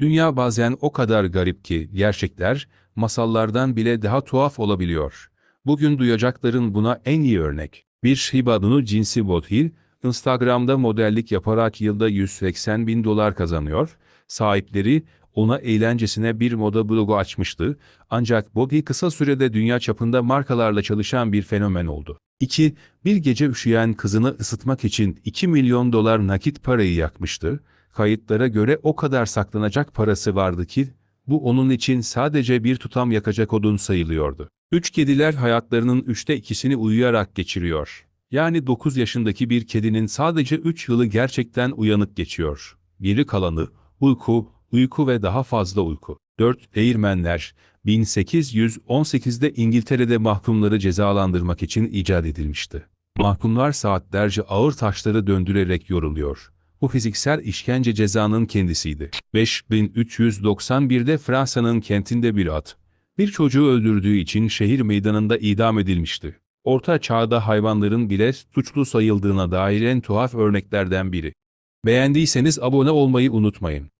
Dünya bazen o kadar garip ki gerçekler masallardan bile daha tuhaf olabiliyor. Bugün duyacakların buna en iyi örnek. Bir Shiba'nın cinsi Bodhil, Instagram'da modellik yaparak yılda 180 bin dolar kazanıyor. Sahipleri ona eğlencesine bir moda blogu açmıştı. Ancak Bodhi kısa sürede dünya çapında markalarla çalışan bir fenomen oldu. 2. Bir gece üşüyen kızını ısıtmak için 2 milyon dolar nakit parayı yakmıştı. Kayıtlara göre o kadar saklanacak parası vardı ki, bu onun için sadece bir tutam yakacak odun sayılıyordu. Üç kediler hayatlarının üçte ikisini uyuyarak geçiriyor. Yani 9 yaşındaki bir kedinin sadece 3 yılı gerçekten uyanık geçiyor. Geri kalanı, uyku, uyku ve daha fazla uyku. 4. Değirmenler, 1818'de İngiltere'de mahkumları cezalandırmak için icat edilmişti. Mahkumlar saatlerce ağır taşları döndürerek yoruluyor. Bu fiziksel işkence cezanın kendisiydi. 5391'de Fransa'nın kentinde bir at, bir çocuğu öldürdüğü için şehir meydanında idam edilmişti. Orta çağda hayvanların bile suçlu sayıldığına dair en tuhaf örneklerden biri. Beğendiyseniz abone olmayı unutmayın.